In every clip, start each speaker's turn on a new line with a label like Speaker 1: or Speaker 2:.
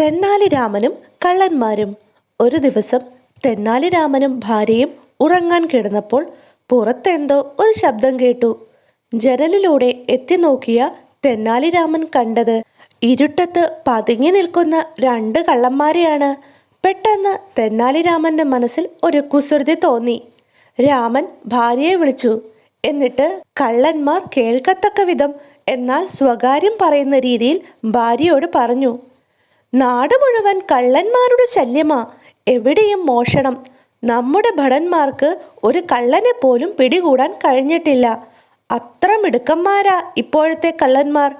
Speaker 1: തെന്നാലിരാമനും കള്ളന്മാരും. ഒരു ദിവസം തെന്നാലിരാമനും ഭാര്യയും ഉറങ്ങാൻ കിടന്നപ്പോൾ പുറത്തെന്തോ ഒരു ശബ്ദം കേട്ടു. ജനലിലൂടെ എത്തി നോക്കിയ തെന്നാലിരാമൻ കണ്ടത് ഇരുട്ടത്ത് പതുങ്ങി നിൽക്കുന്ന രണ്ട് കള്ളന്മാരെയാണ്. പെട്ടെന്ന് തെന്നാലിരാമന്റെ മനസ്സിൽ ഒരു കുസൃതി തോന്നി. രാമൻ ഭാര്യയെ വിളിച്ചു. എന്നിട്ട് കള്ളന്മാർ കേൾക്കത്തക്ക വിധം എന്നാൽ സ്വകാര്യം പറയുന്ന രീതിയിൽ ഭാര്യയോട് പറഞ്ഞു. നാട് മുഴുവൻ കള്ളന്മാരുടെ ശല്യമാ. എവിടെയും മോഷണം. നമ്മുടെ ഭടന്മാർക്ക് ഒരു കള്ളനെ പോലും പിടികൂടാൻ കഴിഞ്ഞിട്ടില്ല. അത്ര മിടുക്കന്മാരാ ഇപ്പോഴത്തെ കള്ളന്മാർ.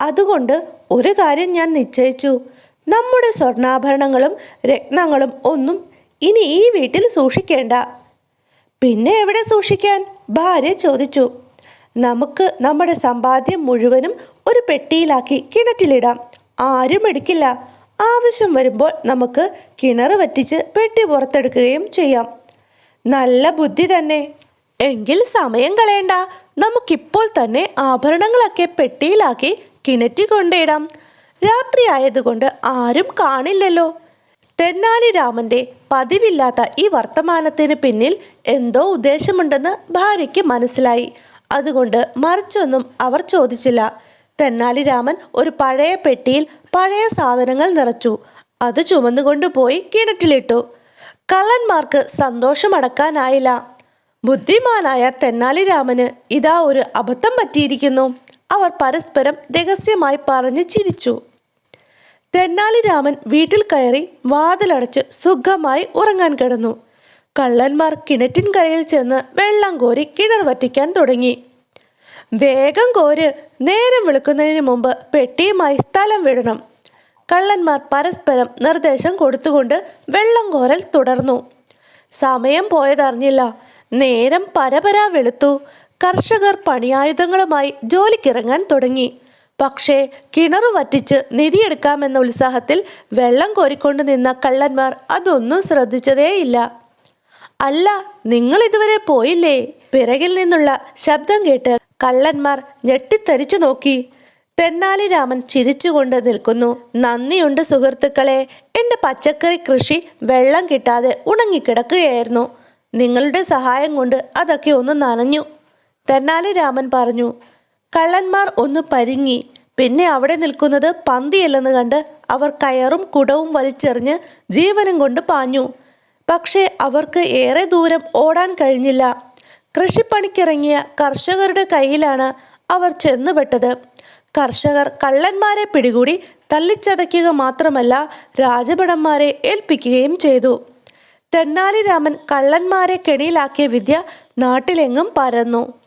Speaker 1: അതുകൊണ്ട് ഒരു കാര്യം ഞാൻ നിശ്ചയിച്ചു. നമ്മുടെ സ്വർണാഭരണങ്ങളും രത്നങ്ങളും ഒന്നും ഇനി ഈ വീട്ടിൽ സൂക്ഷിക്കേണ്ട. പിന്നെ എവിടെ സൂക്ഷിക്കാൻ? ഭാര്യ ചോദിച്ചു. നമുക്ക് നമ്മുടെ സമ്പാദ്യം മുഴുവനും ഒരു പെട്ടിയിലാക്കി കിണറ്റിലിടാം. ആരും എടുക്കില്ല. ആവശ്യം വരുമ്പോൾ നമുക്ക് കിണർ വറ്റിച്ച് പെട്ടി പുറത്തെടുക്കുകയും ചെയ്യാം. നല്ല ബുദ്ധി തന്നെ. എങ്കിൽ സമയം കളയണ്ട. നമുക്കിപ്പോൾ തന്നെ ആഭരണങ്ങളൊക്കെ പെട്ടിയിലാക്കി കിണറ്റി കൊണ്ടിടാം. രാത്രി ആയതുകൊണ്ട് ആരും കാണില്ലല്ലോ. തെന്നാലി രാമന്റെ പതിവില്ലാത്ത ഈ വർത്തമാനത്തിന് പിന്നിൽ എന്തോ ഉദ്ദേശമുണ്ടെന്ന് ഭാര്യയ്ക്ക് മനസ്സിലായി. അതുകൊണ്ട് മറിച്ചൊന്നും അവർ ചോദിച്ചില്ല. തെന്നാലി രാമൻ ഒരു പഴയ പെട്ടിയിൽ പഴയ സാധനങ്ങൾ നിറച്ചു. അത് ചുമന്നുകൊണ്ട് പോയി കിണറ്റിലിട്ടു. കള്ളന്മാർക്ക് സന്തോഷമടക്കാനായില്ല. ബുദ്ധിമാനായ തെന്നാലി രാമന് ഇതാ ഒരു അബദ്ധം പറ്റിയിരിക്കുന്നു. അവർ പരസ്പരം രഹസ്യമായി പറഞ്ഞ് ചിരിച്ചു. തെന്നാലി രാമൻ വീട്ടിൽ കയറി വാതിലടച്ച് സുഖമായി ഉറങ്ങാൻ കിടന്നു. കള്ളന്മാർ കിണറ്റിൻ കരയിൽ ചെന്ന് വെള്ളം കോരി കിണർ വറ്റിക്കാൻ തുടങ്ങി. വേഗം കോര് നേരം വെളുക്കുന്നതിന് മുമ്പ് പെട്ടിയുമായി സ്ഥലം വിടണം. കള്ളന്മാർ പരസ്പരം നിർദ്ദേശം കൊടുത്തുകൊണ്ട് വെള്ളം കോരൽ തുടർന്നു. സമയം പോയതറിഞ്ഞില്ല. നേരം പരപരാ വെളുത്തു. കർഷകർ പണിയായുധങ്ങളുമായി ജോലിക്കിറങ്ങാൻ തുടങ്ങി. പക്ഷേ കിണറു വറ്റിച്ച് നിധിയെടുക്കാമെന്ന ഉത്സാഹത്തിൽ വെള്ളം കോരിക്കൊണ്ട് നിന്ന കള്ളന്മാർ അതൊന്നും ശ്രദ്ധിച്ചതേയില്ല. അല്ല നിങ്ങൾ ഇതുവരെ പോയില്ലേ? പിറകിൽ നിന്നുള്ള ശബ്ദം കേട്ട് കള്ളന്മാർ ഞെട്ടിത്തരിച്ചു നോക്കി. തെന്നാലി രാമൻ ചിരിച്ചുകൊണ്ട് നിൽക്കുന്നു. നന്ദിയുണ്ട് സുഹൃത്തുക്കളെ. എന്റെ പച്ചക്കറി കൃഷി വെള്ളം കിട്ടാതെ ഉണങ്ങിക്കിടക്കുകയായിരുന്നു. നിങ്ങളുടെ സഹായം കൊണ്ട് അതൊക്കെ ഒന്ന് നനഞ്ഞു. തെന്നാലി രാമൻ പറഞ്ഞു കള്ളന്മാർ ഒന്ന് പരിങ്ങി. പിന്നെ അവിടെ നിൽക്കുന്നത് പന്തിയല്ലെന്ന് കണ്ട് അവർ കയറും കുടവും വലിച്ചെറിഞ്ഞ് ജീവനും കൊണ്ട് പാഞ്ഞു. പക്ഷേ അവർക്ക് ഏറെ ദൂരം ഓടാൻ കഴിഞ്ഞില്ല. കൃഷിപ്പണിക്കിറങ്ങിയ കർഷകരുടെ കയ്യിലാണ് അവർ ചെന്നുപെട്ടത്. കർഷകർ കള്ളന്മാരെ പിടികൂടി തല്ലിച്ചതയ്ക്കുക മാത്രമല്ല രാജഭടന്മാരെ ഏൽപ്പിക്കുകയും ചെയ്തു. തെന്നാലി രാമൻ കള്ളന്മാരെ കെണിയിലാക്കിയ വിദ്യ നാട്ടിലെങ്ങും പരന്നു.